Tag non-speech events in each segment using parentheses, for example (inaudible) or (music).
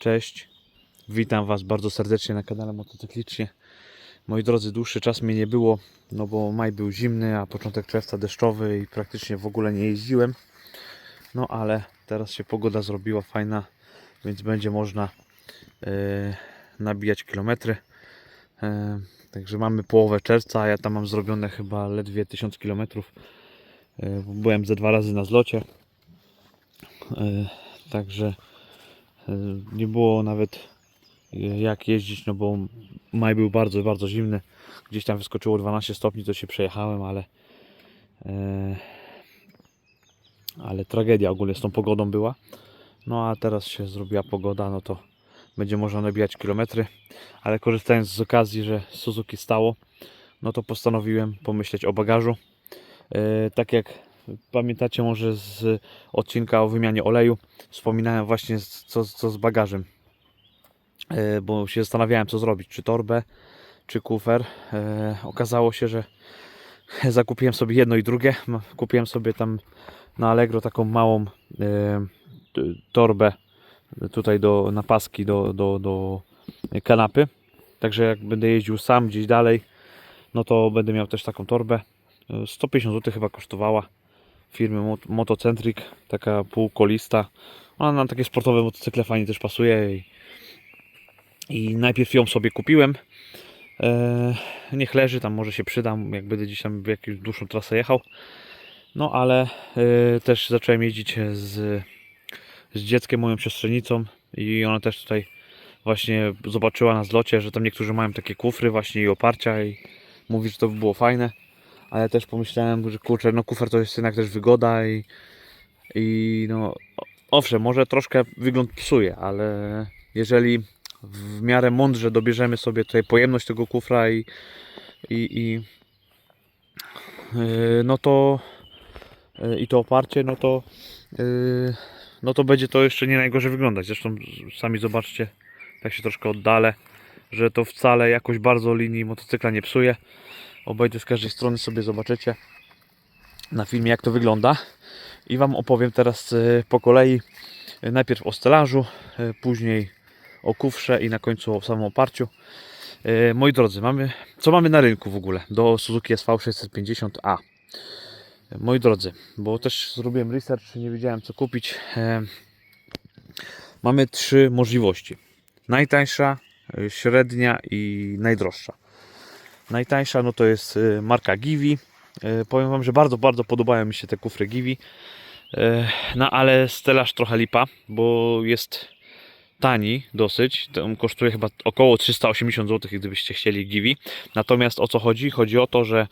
Cześć, witam Was bardzo serdecznie na kanale Motocyklicznie. Moi drodzy, dłuższy czas mnie nie było, no bo maj był zimny, a początek czerwca deszczowy i praktycznie w ogóle nie jeździłem. No ale teraz się pogoda zrobiła fajna, więc będzie można e, nabijać kilometry. E, także mamy połowę czerwca, a ja tam mam zrobione chyba ledwie 1000 kilometrów. E, byłem ze dwa razy na zlocie. Także nie było nawet e, jak jeździć, no bo maj był bardzo, bardzo zimny. Gdzieś tam wyskoczyło 12 stopni, to się przejechałem, ale e, ale tragedia ogólnie z tą pogodą była. No a teraz się zrobiła pogoda, no to będzie można nabijać kilometry, ale korzystając z okazji, że Suzuki stało, no to postanowiłem pomyśleć o bagażu. Tak jak pamiętacie może z odcinka o wymianie oleju, wspominałem właśnie co, co z bagażem, E, bo się zastanawiałem co zrobić, czy torbę, czy kufer. E, Okazało się, że (laughs) zakupiłem sobie jedno i drugie. Kupiłem sobie tam na Allegro taką małą e, torbę tutaj do, na paski do, do, do kanapy. Także jak będę jeździł sam gdzieś dalej, no to będę miał też taką torbę. E, 150 zł chyba kosztowała firmy Mot- Motocentric, taka półkolista. Ona na takie sportowe motocykle fajnie też pasuje i, i najpierw ją sobie kupiłem. E, niech leży, tam może się przydam, jak będę gdzieś tam w jakąś dłuższą trasę jechał. No ale e, też zacząłem jeździć z, z dzieckiem, moją siostrzenicą i ona też tutaj właśnie zobaczyła na zlocie, że tam niektórzy mają takie kufry właśnie i oparcia i mówi, że to by było fajne. Ale też pomyślałem, że kurczę, no kufer to jest jednak też wygoda i, i no owszem, może troszkę wygląd psuje, ale jeżeli w miarę mądrze dobierzemy sobie tutaj pojemność tego kufra i, i, i yy, no to yy, i to oparcie, no to yy, no to będzie to jeszcze nie najgorzej wyglądać. Zresztą sami zobaczcie, tak się troszkę oddalę, że to wcale jakoś bardzo linii motocykla nie psuje. Obejdę z każdej strony sobie zobaczycie na filmie jak to wygląda i Wam opowiem teraz yy, po kolei najpierw o stelażu, yy, później o kufrze i na końcu o samym oparciu. E, Moi drodzy, mamy, co mamy na rynku w ogóle do Suzuki SV650A? E, Moi drodzy, bo też zrobiłem research, nie wiedziałem co kupić. E, Mamy trzy możliwości. Najtańsza, średnia i najdroższa. Najtańsza no to jest e, marka Givi. E, Powiem Wam, że bardzo, bardzo podobają mi się te kufry Givi. E, No ale stelaż trochę lipa, bo jest tani dosyć. On kosztuje chyba około 380 zł, gdybyście chcieli Givi. Natomiast o co chodzi? Chodzi o to, że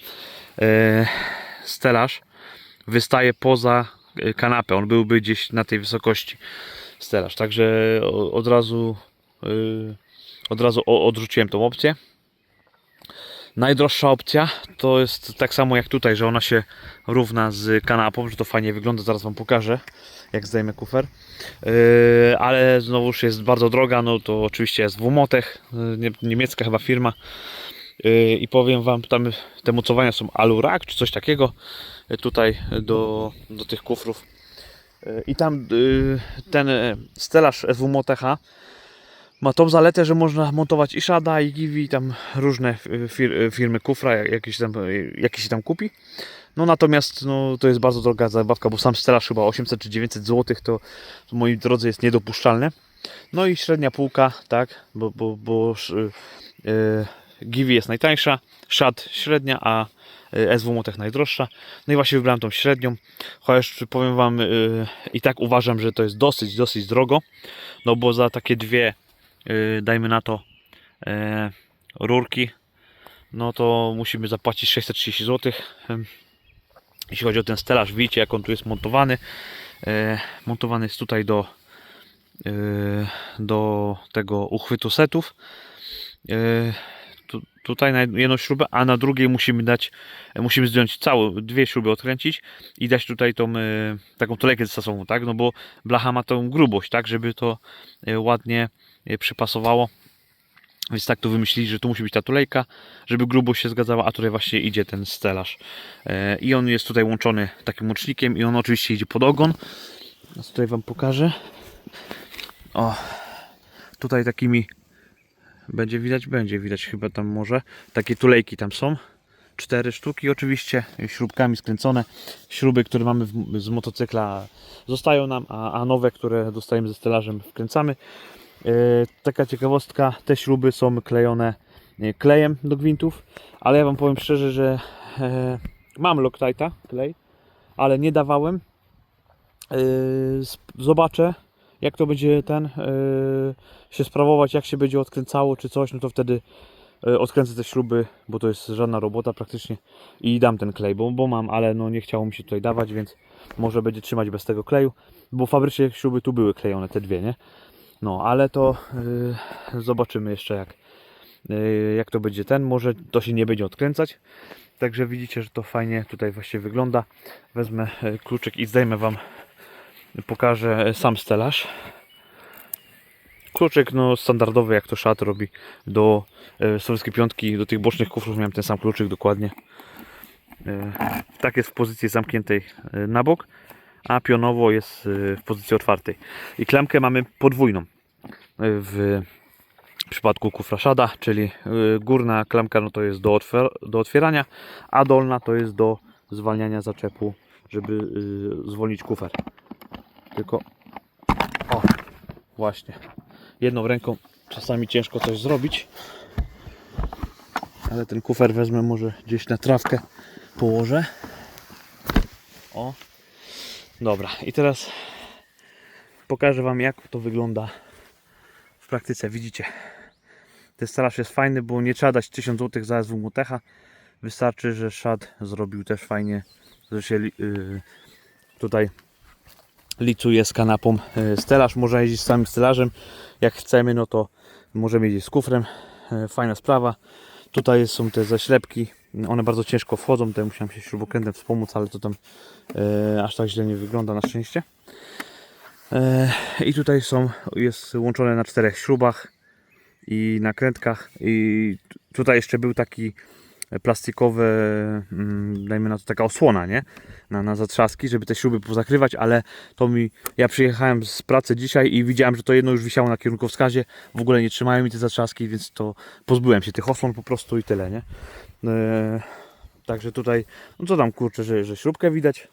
stelaż wystaje poza kanapę. On byłby gdzieś na tej wysokości stelaż. Także od razu od razu odrzuciłem tą opcję. Najdroższa opcja to jest tak samo jak tutaj, że ona się równa z kanapą, że to fajnie wygląda. Zaraz Wam pokażę, jak zdejmę kufer. Yy, ale znowuż jest bardzo droga, no to oczywiście jest WMOTech, yy, nie- niemiecka chyba firma. Yy, I powiem Wam, tam te mocowania są Alurak czy coś takiego yy, tutaj do, do tych kufrów. Yy, I tam yy, ten yy, stelaż SWMOTECH ma tą zaletę, że można montować i Shada, i Givi, tam różne yy, fir, yy, firmy kufra, jak- jakieś tam, yy, jakie się tam kupi. No natomiast no, to jest bardzo droga zabawka, bo sam stelaż chyba 800 czy 900 zł to, moi drodzy jest niedopuszczalne. No i średnia półka, tak, bo, bo, bo Givi jest najtańsza, Shad średnia, a SW Motech najdroższa. No i właśnie wybrałem tą średnią, chociaż powiem Wam i tak uważam, że to jest dosyć, dosyć drogo, no bo za takie dwie, dajmy na to, yy, rurki, no to musimy zapłacić 630 zł. Jeśli chodzi o ten stelaż, widzicie jak on tu jest montowany. E, montowany jest tutaj do, e, do tego uchwytu setów. Tu, tutaj na jedną śrubę, a na drugiej musimy dać, e, musimy zdjąć całe, dwie śruby odkręcić i dać tutaj tą e, taką tulejkę stosową, tak? No bo blacha ma tą grubość, tak? Żeby to e, ładnie przypasowało. Więc tak to wymyślili, że tu musi być ta tulejka, żeby grubość się zgadzała, a tutaj właśnie idzie ten stelaż. I on jest tutaj łączony takim łącznikiem i on oczywiście idzie pod ogon. Teraz tutaj Wam pokażę. O. tutaj takimi będzie widać, będzie widać chyba tam może. Takie tulejki tam są. Cztery sztuki oczywiście, śrubkami skręcone. Śruby, które mamy w, z motocykla zostają nam, a, a nowe, które dostajemy ze stelażem wkręcamy. E, taka ciekawostka, te śruby są klejone e, klejem do gwintów, ale ja Wam powiem szczerze, że e, mam Loctite'a klej, ale nie dawałem. Sp- zobaczę, jak to będzie ten e, się sprawować, jak się będzie odkręcało czy coś, no to wtedy e, odkręcę te śruby, bo to jest żadna robota praktycznie i dam ten klej, bo, bo mam, ale no nie chciało mi się tutaj dawać, więc może będzie trzymać bez tego kleju, bo fabrycznie śruby tu były klejone, te dwie, nie? No, ale to y, zobaczymy jeszcze jak, y, jak to będzie ten. Może to się nie będzie odkręcać. Także widzicie, że to fajnie tutaj właśnie wygląda. Wezmę kluczyk i zdejmę Wam, pokażę sam stelaż. Kluczyk no standardowy, jak to szat robi do sowieckiej piątki, do tych bocznych kufrów miałem ten sam kluczyk dokładnie. Y, tak jest w pozycji zamkniętej y, na bok, a pionowo jest y, w pozycji otwartej. I klamkę mamy podwójną y, w przypadku kufraszada, czyli y, górna klamka no to jest do, otwier do otwierania, a dolna to jest do zwalniania zaczepu, żeby y, zwolnić kufer. Tylko o, właśnie. Jedną ręką czasami ciężko coś zrobić. Ale ten kufer wezmę może gdzieś na trawkę położę. O. Dobra, i teraz pokażę Wam jak to wygląda w praktyce. Widzicie, ten stelaż jest fajny, bo nie trzeba dać 1000 zł za SW. Wystarczy, że szat zrobił też fajnie, że się li- y, tutaj licuje z kanapą y, stelaż. Można jeździć z samym stelażem. Jak chcemy, no to możemy jeździć z kufrem. Y, Fajna sprawa. Tutaj są te zaślepki. One bardzo ciężko wchodzą. Tutaj musiałem się śrubokrętem wspomóc, ale to tam e, aż tak źle nie wygląda na szczęście. E, I tutaj są, jest łączone na czterech śrubach i nakrętkach. I tutaj jeszcze był taki plastikowy, mm, dajmy na to taka osłona, nie? Na, na zatrzaski, żeby te śruby pozakrywać, ale to mi, ja przyjechałem z pracy dzisiaj i widziałem, że to jedno już wisiało na kierunkowskazie, w ogóle nie trzymają mi te zatrzaski, więc to pozbyłem się tych osłon po prostu i tyle, nie? E, także tutaj, no co tam kurczę, że, że śrubkę widać,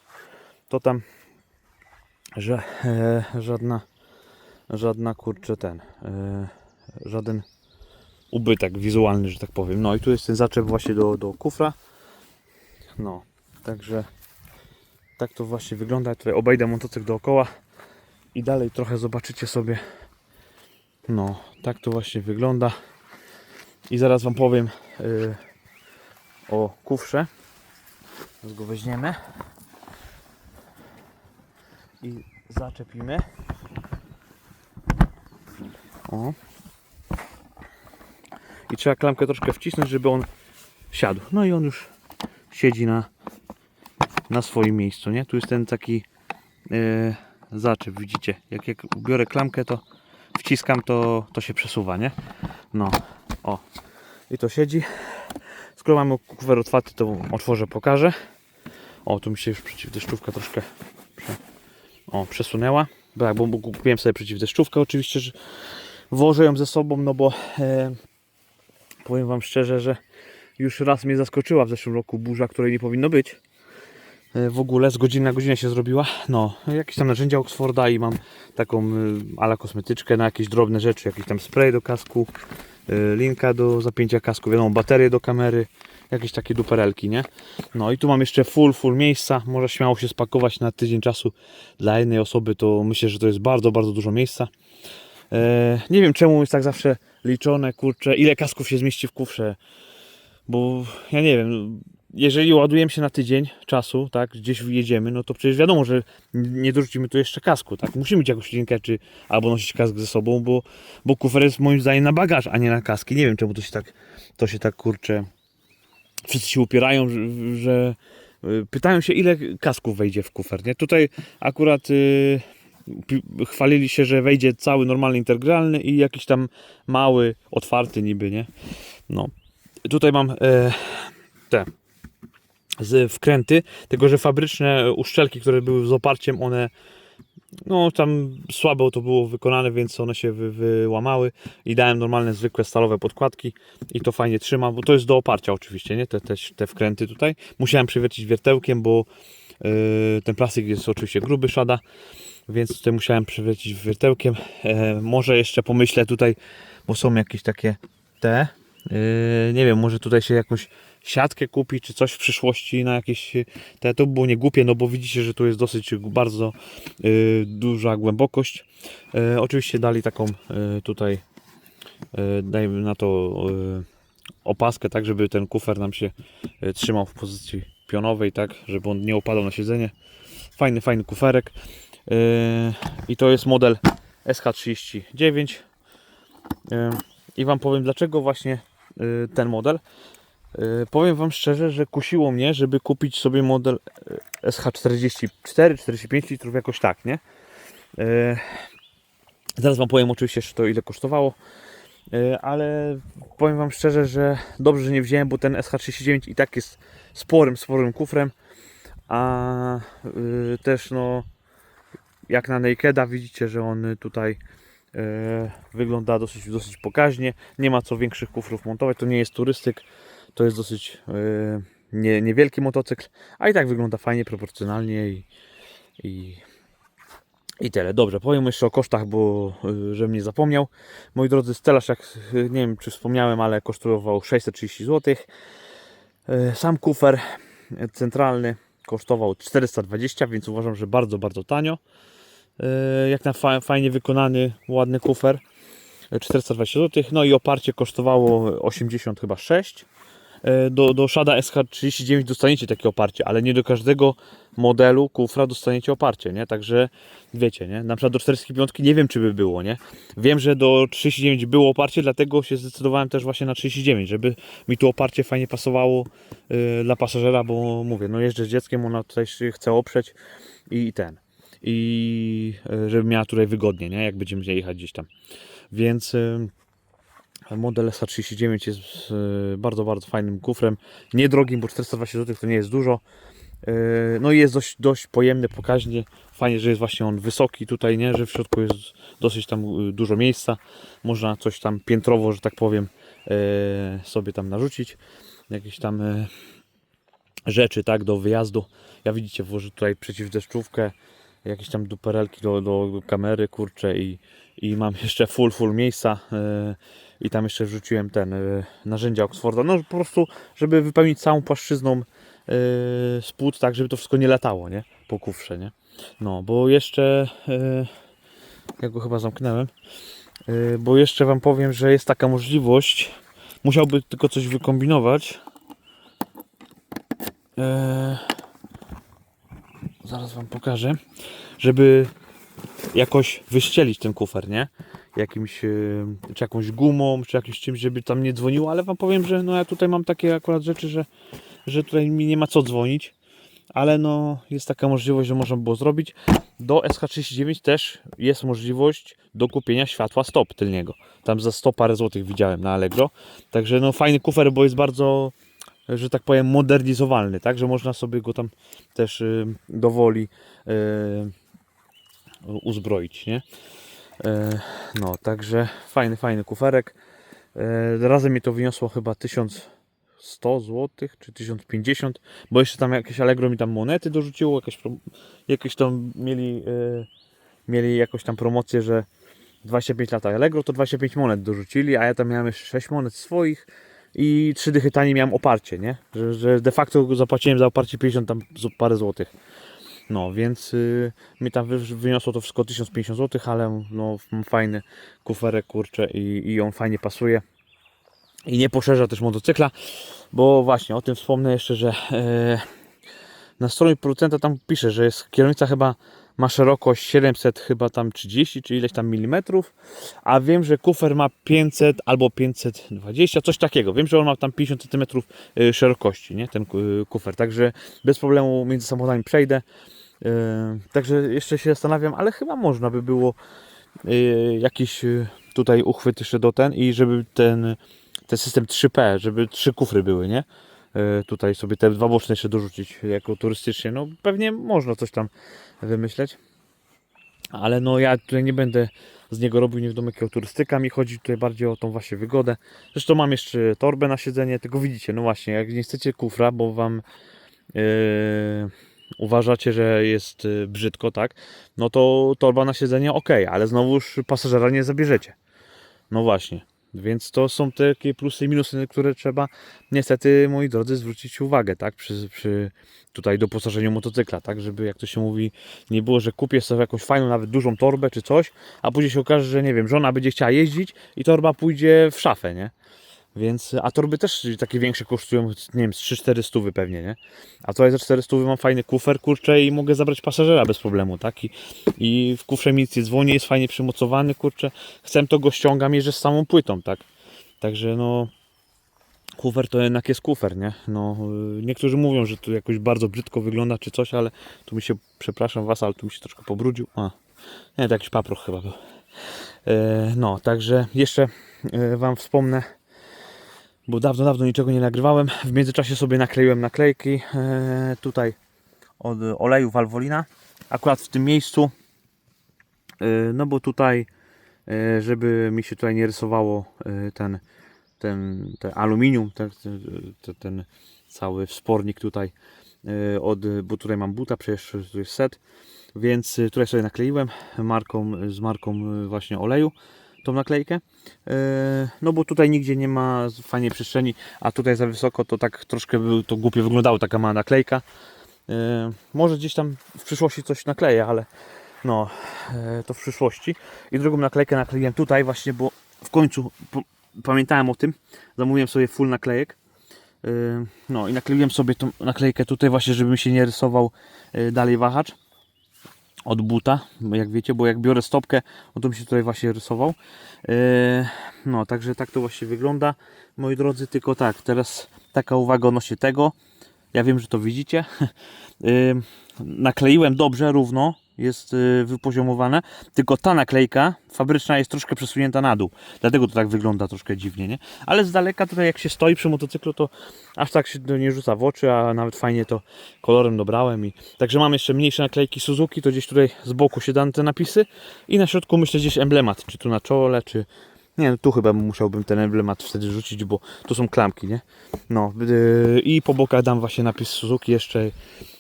to tam, że e, żadna, żadna kurczę ten, e, żaden ubytek wizualny, że tak powiem. No i tu jest ten zaczep właśnie do, do kufra. No, także tak to właśnie wygląda. Tutaj obejdę motocykl dookoła i dalej trochę zobaczycie sobie. No, tak to właśnie wygląda. I zaraz Wam powiem y, o kufrze. Teraz go weźmiemy i zaczepimy. O. Trzeba klamkę troszkę wcisnąć, żeby on siadł. No i on już siedzi na, na swoim miejscu, nie? Tu jest ten taki e, zaczep, widzicie? Jak, jak biorę klamkę, to wciskam, to, to się przesuwa, nie? No, o. I to siedzi. Skoro mamy kufer otwarty, to otworzę, pokażę. O, tu mi się już przeciwdeszczówka troszkę prze, o, przesunęła. Tak, bo kupiłem sobie przeciwdeszczówkę oczywiście, że wożę ją ze sobą, no bo e, powiem Wam szczerze, że już raz mnie zaskoczyła w zeszłym roku burza, której nie powinno być. E, W ogóle z godziny na godzinę się zrobiła. No, jakieś tam narzędzia Oxforda i mam taką y, ala kosmetyczkę na jakieś drobne rzeczy, jakiś tam spray do kasku, y, linka do zapięcia kasku, wiadomo, baterie do kamery, jakieś takie duperelki, nie? No i tu mam jeszcze full, full miejsca. Może śmiało się spakować na tydzień czasu dla jednej osoby, to myślę, że to jest bardzo, bardzo dużo miejsca. E, nie wiem czemu jest tak zawsze liczone, kurczę, ile kasków się zmieści w kufrze. Bo ja nie wiem, jeżeli ładujemy się na tydzień czasu, tak, gdzieś wyjedziemy, no to przecież wiadomo, że nie dorzucimy tu jeszcze kasku, tak. Musimy mieć jakąś linkę, czy albo nosić kask ze sobą, bo, bo kufer jest moim zdaniem na bagaż, a nie na kaski. Nie wiem czemu to się tak, to się tak kurczę. Wszyscy się upierają, że, że y, pytają się, ile kasków wejdzie w kufer, nie? Tutaj akurat y, pi- chwalili się, że wejdzie cały normalny integralny i jakiś tam mały, otwarty niby, nie? No. Tutaj mam e, te z wkręty, tylko że fabryczne uszczelki, które były z oparciem, one no tam słabo to było wykonane, więc one się wy, wyłamały i dałem normalne, zwykłe stalowe podkładki i to fajnie trzyma, bo to jest do oparcia oczywiście, nie? Te, te, te wkręty tutaj. Musiałem przewiercić wiertełkiem, bo yy, ten plastik jest oczywiście gruby, szada, więc tutaj musiałem przewiercić wiertełkiem. E, może jeszcze pomyślę tutaj, bo są jakieś takie te, yy, nie wiem, może tutaj się jakąś siatkę kupić, czy coś w przyszłości na jakieś te, to by było nie głupie, no bo widzicie, że tu jest dosyć bardzo y, duża głębokość. Y, oczywiście dali taką y, tutaj y, dajmy na to y, opaskę, tak żeby ten kufer nam się y, trzymał w pozycji pionowej, tak, żeby on nie opadał na siedzenie. Fajny, fajny kuferek. Y, I to jest model SH39. Y, I Wam powiem dlaczego właśnie y, ten model. Powiem Wam szczerze, że kusiło mnie, żeby kupić sobie model y, SH44, 45 litrów, jakoś tak, nie? Zaraz Wam powiem oczywiście, jeszcze to ile kosztowało, ale powiem Wam szczerze, że dobrze, że nie wziąłem, bo ten SH39 i tak jest sporym, sporym kufrem, a też no, jak na Nakeda widzicie, że on tutaj y, wygląda dosyć, dosyć pokaźnie, nie ma co większych kufrów montować, to nie jest turystyk, to jest dosyć yy, nie, niewielki motocykl, a i tak wygląda fajnie, proporcjonalnie i, i, i tyle. Dobrze, powiem jeszcze o kosztach, bo yy, żebym nie zapomniał. Moi drodzy, stelaż, jak nie wiem czy wspomniałem, ale kosztował 630 zł. Sam kufer centralny kosztował 420, więc uważam, że bardzo, bardzo tanio. Yy, jak na fa fajnie wykonany, ładny kufer. 420 zł. No i oparcie kosztowało 80 chyba 6. E, Do, do Shada SH39 dostaniecie takie oparcie, ale nie do każdego modelu kufra dostaniecie oparcie, nie? Także wiecie, nie? Na przykład do 45 nie wiem czy by było, nie? Wiem, że do 39 było oparcie, dlatego się zdecydowałem też właśnie na 39, żeby mi tu oparcie fajnie pasowało y, dla pasażera, bo mówię, no jeżdżę z dzieckiem, ona tutaj się chce oprzeć i ten. I y, żeby miała tutaj wygodnie, nie? Jak będziemy jechać gdzieś tam. Więc y, model SH39 jest y, bardzo, bardzo fajnym kufrem. Niedrogim, bo 420 zł to nie jest dużo. Y, No i jest dość, dość pojemny, pokaźnie. Fajnie, że jest właśnie on wysoki tutaj, nie? Że w środku jest dosyć tam y, dużo miejsca. Można coś tam piętrowo, że tak powiem, sobie tam narzucić. Jakieś tam rzeczy, tak, do wyjazdu. Ja widzicie, włożę tutaj przeciwdeszczówkę, jakieś tam duperelki do, do kamery, kurcze i, i mam (laughs) jeszcze full, full miejsca i tam jeszcze wrzuciłem ten yy, narzędzia Oxforda, no po prostu, żeby wypełnić całą płaszczyzną yy, spód, tak, żeby to wszystko nie latało, nie, po kufrze, nie, no, bo jeszcze, yy, ja go chyba zamknąłem, yy, bo jeszcze Wam powiem, że jest taka możliwość, musiałby tylko coś wykombinować, Eee, zaraz wam pokażę, żeby jakoś wyścielić ten kufer, nie? Jakimś, e, czy jakąś gumą, czy jakimś czymś, żeby tam nie dzwoniło, ale wam powiem, że no ja tutaj mam takie akurat rzeczy, że, że tutaj mi nie ma co dzwonić, ale no jest taka możliwość, że można było zrobić. Do SH39 też jest możliwość do kupienia światła stop tylniego. Tam za 100 parę złotych widziałem na Allegro. Także no fajny kufer, bo jest bardzo że tak powiem, modernizowalny, tak, że można sobie go tam też y, dowoli y, uzbroić, nie? Y, no, także fajny, fajny kuferek. Y, razem mi to wyniosło chyba 1100 zł, czy 1050, bo jeszcze tam jakieś Allegro mi tam monety dorzuciło, jakieś, jakieś tam mieli, y, mieli jakąś tam promocję, że 25 lat Allegro to 25 monet dorzucili, a ja tam miałem jeszcze 6 monet swoich i trzy dychy taniej miałem oparcie, nie? Że, że de facto zapłaciłem za oparcie 50 tam parę złotych. No, więc y, mi tam wy, wyniosło to wszystko 1050 zł, ale no mam fajny kuferek, kurczę i, i on fajnie pasuje. I nie poszerza też motocykla, bo właśnie o tym wspomnę jeszcze, że e, na stronie producenta tam pisze, że jest kierownica chyba ma szerokość 700 chyba tam 30 czy ileś tam milimetrów, a wiem, że kufer ma 500 albo 520, coś takiego. Wiem, że on ma tam 50 cm y, szerokości, nie? Ten y, kufer, także bez problemu między samochodami przejdę. Y, Także jeszcze się zastanawiam, ale chyba można by było jakiś tutaj uchwyt jeszcze do ten i żeby ten, ten system 3P, żeby trzy kufry były, nie? Y, Tutaj sobie te dwa boczne jeszcze dorzucić jako turystycznie. No pewnie można coś tam wymyśleć. Ale no ja tutaj nie będę z niego robił nie wiadomo jakiego turystyka, mi chodzi tutaj bardziej o tą właśnie wygodę. Zresztą mam jeszcze torbę na siedzenie, tylko widzicie, no właśnie, jak nie chcecie kufra, bo wam yy, uważacie, że jest yy, brzydko, tak, no to torba na siedzenie ok, ale znowuż pasażera nie zabierzecie. No właśnie, więc to są takie plusy i minusy, na które trzeba niestety, moi drodzy, zwrócić uwagę, tak, przy, przy tutaj doposażeniu motocykla, tak, żeby jak to się mówi, nie było, że kupię sobie jakąś fajną, nawet dużą torbę czy coś, a później się okaże, że nie wiem, żona będzie chciała jeździć i torba pójdzie w szafę, nie? Więc, a torby też takie większe kosztują, nie wiem, z 3-4 stówy pewnie, nie? A tutaj za 4 stówy mam fajny kufer, kurczę, i mogę zabrać pasażera bez problemu, tak? I, i w kufrze mi nic nie dzwoni, jest fajnie przymocowany, kurczę. Chcę to go ściągam, jeżdżę z samą płytą, tak? Także no, kufer to jednak jest kufer, nie? No, y, niektórzy mówią, że tu jakoś bardzo brzydko wygląda czy coś, ale tu mi się, przepraszam Was, ale tu mi się troszkę pobrudził. A, nie, to jakiś paproch chyba był. E, no, także jeszcze e, Wam wspomnę, bo dawno, dawno niczego nie nagrywałem. W międzyczasie sobie nakleiłem naklejki e, tutaj od oleju Valvolina. Akurat w tym miejscu, e, no bo tutaj, e, żeby mi się tutaj nie rysowało ten, ten, ten aluminium, ten, ten, ten cały wspornik tutaj od, bo tutaj mam buta, przecież tu jest set, więc tutaj sobie nakleiłem marką, z marką właśnie oleju tą naklejkę. E, No bo tutaj nigdzie nie ma fajnej przestrzeni, a tutaj za wysoko to tak troszkę by to głupio wyglądało, taka mała naklejka. E, Może gdzieś tam w przyszłości coś nakleję, ale no e, to w przyszłości. I drugą naklejkę nakleiłem tutaj właśnie, bo w końcu pamiętałem o tym, zamówiłem sobie full naklejek. No i nakleiłem sobie tą naklejkę tutaj właśnie, mi się nie rysował dalej wahacz od buta, jak wiecie, bo jak biorę stopkę, no to mi się tutaj właśnie rysował. Yy, No, także tak to właśnie wygląda, moi drodzy, tylko tak, teraz taka uwaga odnośnie tego, ja wiem, że to widzicie, (laughs) Yy, nakleiłem dobrze, równo, jest yy, wypoziomowane, tylko ta naklejka fabryczna jest troszkę przesunięta na dół, dlatego to tak wygląda troszkę dziwnie, nie? Ale z daleka tutaj jak się stoi przy motocyklu, to aż tak się nie rzuca w oczy, a nawet fajnie to kolorem dobrałem i także mam jeszcze mniejsze naklejki Suzuki, to gdzieś tutaj z boku się dane te napisy i na środku myślę gdzieś emblemat, czy tu na czole, czy nie, no tu chyba musiałbym ten emblemat wtedy rzucić, bo tu są klamki, nie? No yy, i po bokach dam właśnie napis Suzuki jeszcze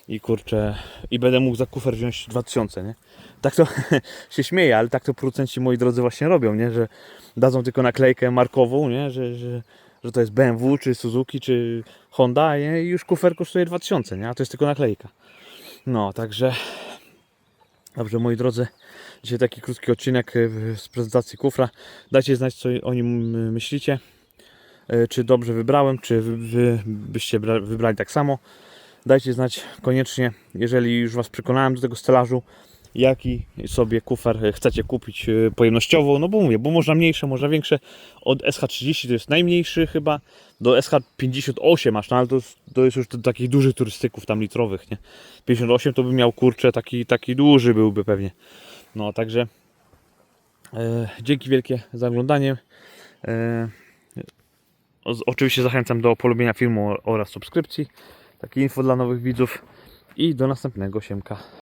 i kurczę, i będę mógł za kufer wziąć 2000, nie? Tak to (laughs) się śmieję, ale tak to producenci moi drodzy właśnie robią, nie? Że dadzą tylko naklejkę markową, nie? Że, że, że to jest BMW, czy Suzuki, czy Honda, nie? I już kufer kosztuje 2000, nie? A to jest tylko naklejka. No, także Dobrze, moi drodzy, dzisiaj taki krótki odcinek y, z prezentacji kufra. Dajcie znać, co o nim y, myślicie. Y, Czy dobrze wybrałem, czy wy, byście bra- wybrali tak samo. Dajcie znać koniecznie, jeżeli już Was przekonałem do tego stelażu, jaki sobie kufer chcecie kupić pojemnościowo. No bo mówię, bo można mniejsze, można większe. Od SH30 to jest najmniejszy chyba, do SH58 aż, no ale to, to jest już do takich dużych turystyków tam litrowych, nie? 58 to by miał kurczę, taki, taki duży byłby pewnie. No także e, dzięki wielkie za oglądanie. E, oczywiście zachęcam do polubienia filmu oraz subskrypcji. Takie info dla nowych widzów i do następnego siemka.